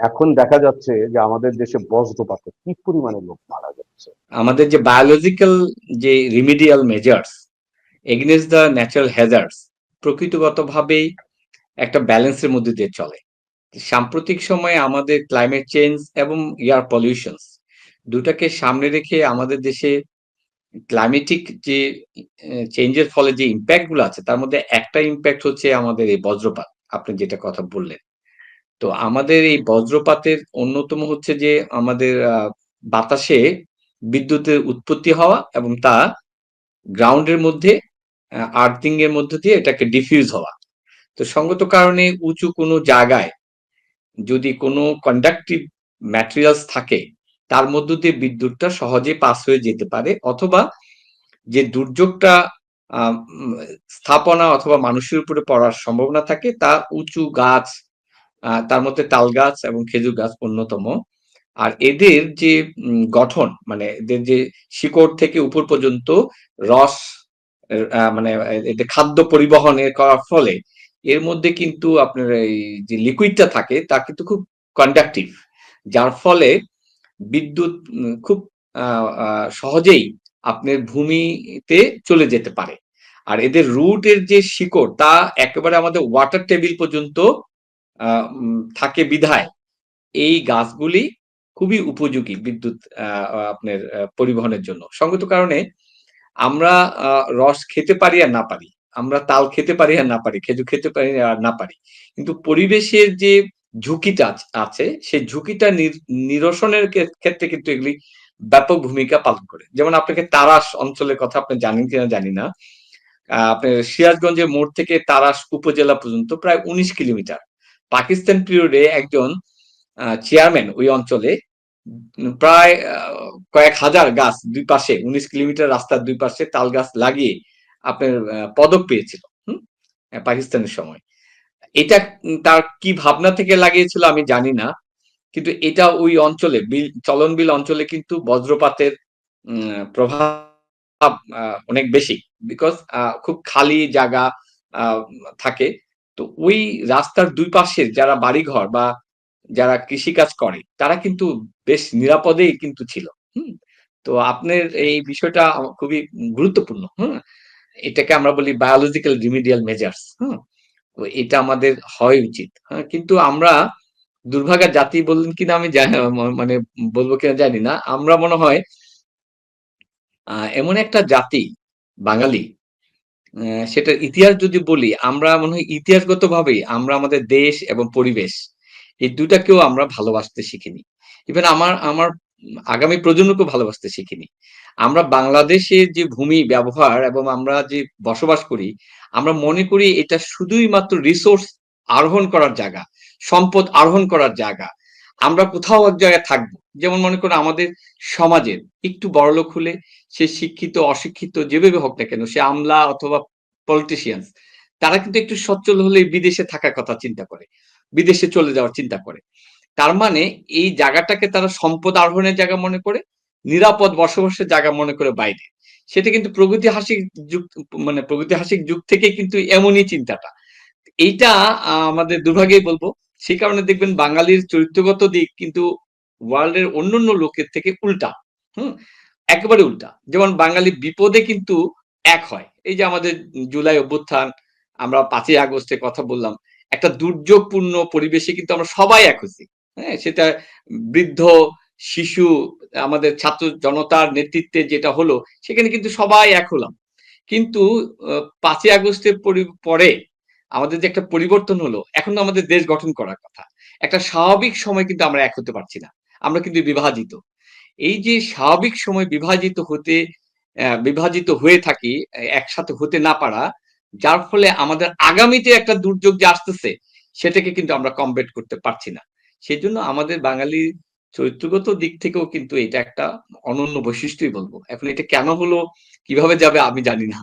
এখন দেখা যাচ্ছে যে আমাদের দেশে বজ্রপাতে কি পরিমাণে লোক মারা যাচ্ছে? আমাদের যে বায়োলজিক্যাল যে remedial measures against the natural hazards প্রকৃতিগতভাবেই একটা ব্যালেন্সের মধ্যে দিয়ে চলে। সাম্প্রতিক সময়ে আমাদের ক্লাইমেট চেঞ্জ এবং এয়ার পলিউশনস দুটাকে সামনে রেখে আমাদের দেশে ক্লাইমেটিক যে চেঞ্জের ফলে যে ইম্প্যাক্টগুলো আছে, তার মধ্যে একটা ইম্প্যাক্ট হচ্ছে আমাদের এই বজ্রপাত। আপনি যেটা কথা বললেন। তো আমাদের এই বজ্রপাতের অন্যতম হচ্ছে যে আমাদের বাতাসে বিদ্যুতের উৎপত্তি হওয়া এবং তা গ্রাউন্ডের মধ্যে আর্থিং এর মধ্যে দিয়ে এটাকে ডিফিউজ হওয়া। তো সঙ্গত কারণে উঁচু কোনো জায়গায় যদি কোনো কন্ডাক্টিভ ম্যাটেরিয়ালস থাকে, তার মধ্য দিয়ে বিদ্যুৎটা সহজে পাস হয়ে যেতে পারে অথবা যে দুর্যোগটা স্থাপনা অথবা মানুষের উপরে পড়ার সম্ভাবনা থাকে, তা উঁচু গাছ তার মধ্যে তাল গাছ এবং খেজুর গাছ অন্যতম। আর এদের যে গঠন মানে এদের যে শিকড় থেকে উপর পর্যন্ত রস মানে এদের খাদ্য পরিবহনের করার ফলে এর মধ্যে কিন্তু আপনার এই যে লিকুইডটা থাকে, তা কিন্তু খুব কন্ডাক্টিভ যার ফলে বিদ্যুৎ খুব সহজেই আপনার ভূমিতে চলে যেতে পারে। আর এদের রুটের যে শিকড়, তা একেবারে আমাদের ওয়াটার টেবিল পর্যন্ত থাকে বিধায়। এই গাছগুলি খুবই উপযোগী বিদ্যুৎ আপনার পরিবহনের জন্য। সঙ্গত কারণে আমরা রস খেতে পারি আর না পারি। আমরা তাল খেতে পারি আর না পারি, খেজুর খেতে পারি আর না পারি। কিন্তু পরিবেশের যে ঝুঁকিটা আছে সেই ঝুঁকিটা নির- নিরসনের ক্ষেত্রে কিন্তু এগুলি ব্যাপক ভূমিকা পালন করে। যেমন আপনাকে তারাস অঞ্চলের কথা আপনি জানেন কিনা জানি না। আপনার সিরাজগঞ্জের মোড় থেকে তারাস উপজেলা পর্যন্ত প্রায় উনিশ কিলোমিটার। পাকিস্তান পিরিয়ডে একজন চেয়ারম্যান ওই অঞ্চলে প্রায় কয়েক হাজার গাছ দুই পাশে, উনিশ কিলোমিটার রাস্তার দুই পাশে তাল গাছ লাগিয়ে আপনার পদক পেয়েছিল পাকিস্তানের সময়। এটা তার কি ভাবনা থেকে লাগিয়েছিল আমি জানি না, কিন্তু এটা ওই অঞ্চলে, বিল, চলনবিল অঞ্চলে কিন্তু বজ্রপাতের প্রভাব অনেক বেশি বিকজ খুব খালি জায়গা থাকে। তো ওই রাস্তার দুই পাশে যারা বাড়িঘর বা যারা কৃষিকাজ করে, তারা কিন্তু বেশ নিরাপদেই কিন্তু ছিল। হুম? তো আপনার এই বিষয়টা খুবই গুরুত্বপূর্ণ। হুম? এটাকে আমরা বলি বায়োলজিক্যাল রিমিডিয়াল মেজার্স হুম? তো এটা আমাদের হয় উচিত। হ্যাঁ কিন্তু আমরা দুর্ভাগা জাতি বললেন কিনা আমি মানে বলব কিনা জানি না। আমরা মনে হয় এমন একটা জাতি, বাঙালি সেটার ইতিহাস যদি বলি, আমরা মনে হয় ইতিহাসগত ভাবেই আমরা আমাদের দেশ এবং পরিবেশ, এই দুটাকেও আমরা ভালোবাসতে শিখিনি। ইভেন আমার আমার আগামী প্রজন্মকেও ভালোবাসতে শিখিনি। আমরা বাংলাদেশের যে ভূমি ব্যবহার এবং আমরা যে বসবাস করি, আমরা মনে করি এটা শুধুই মাত্র রিসোর্স আরোহণ করার জায়গা, সম্পদ আরোহণ করার জায়গা। আমরা কোথাও এক জায়গায় থাকব। যেমন মনে করো আমাদের সমাজের একটু বড়লোক হলে সে শিক্ষিত, অশিক্ষিত যেভাবে হোক না কেন, সে আমলা অথবা পলিটিশিয়ান তারা কিন্তু একটু সচ্ছল হলে বিদেশে থাকার কথা চিন্তা করে, বিদেশে চলে যাওয়ার চিন্তা করে। তার মানে এই জায়গাটাকে তারা সম্পদ আরোহণের জায়গা মনে করে, নিরাপদ বসবাসের জায়গা মনে করে বাইরে। সেটা কিন্তু প্রগতিহাসিক যুগ মানে প্রগতিহাসিক যুগ থেকে কিন্তু এমনই চিন্তাটা। এইটা আমাদের দুর্ভাগ্যই বলব। সেই কারণে দেখবেন বাঙালির চরিত্রগত দিক কিন্তু ওয়ার্ল্ডের অন্যান্য লোকের থেকে উল্টা, হুম? একেবারে উল্টা। যেমন বাঙালি বিপদে কিন্তু এক হয়। এই যে আমাদের জুলাই অভ্যুত্থান, আমরা পাঁচই আগস্টে কথা বললাম, একটা দুর্যোগপূর্ণ পরিবেশে কিন্তু আমরা সবাই এক হয়েছি। হ্যাঁ সেটা বৃদ্ধ, শিশু, আমাদের ছাত্র জনতার নেতৃত্বে যেটা হলো, সেখানে কিন্তু সবাই এক হলাম। কিন্তু পাঁচই আগস্টের পরি- পরে আমাদের যে একটা পরিবর্তন হলো, এখন তো আমাদের দেশ গঠন করার কথা। একটা স্বাভাবিক সময় কিন্তু আমরা এক হতে পারছি না। আমরা কিন্তু বিভাজিত। এই যে স্বাভাবিক সময় বিভাজিত হতে বিভাজিত হয়ে থাকি একসাথে হতে না পারা, যার ফলে আমাদের আগামীতে একটা দুর্যোগ যে আসতেছে, সেটাকে কিন্তু আমরা কমবেট করতে পারছি না। সেই জন্য আমাদের বাঙালির চরিত্রগত দিক থেকেও কিন্তু এটা একটা অনন্য বৈশিষ্ট্যই বলব। এখন এটা কেন হলো, কীভাবে যাবে আমি জানি না।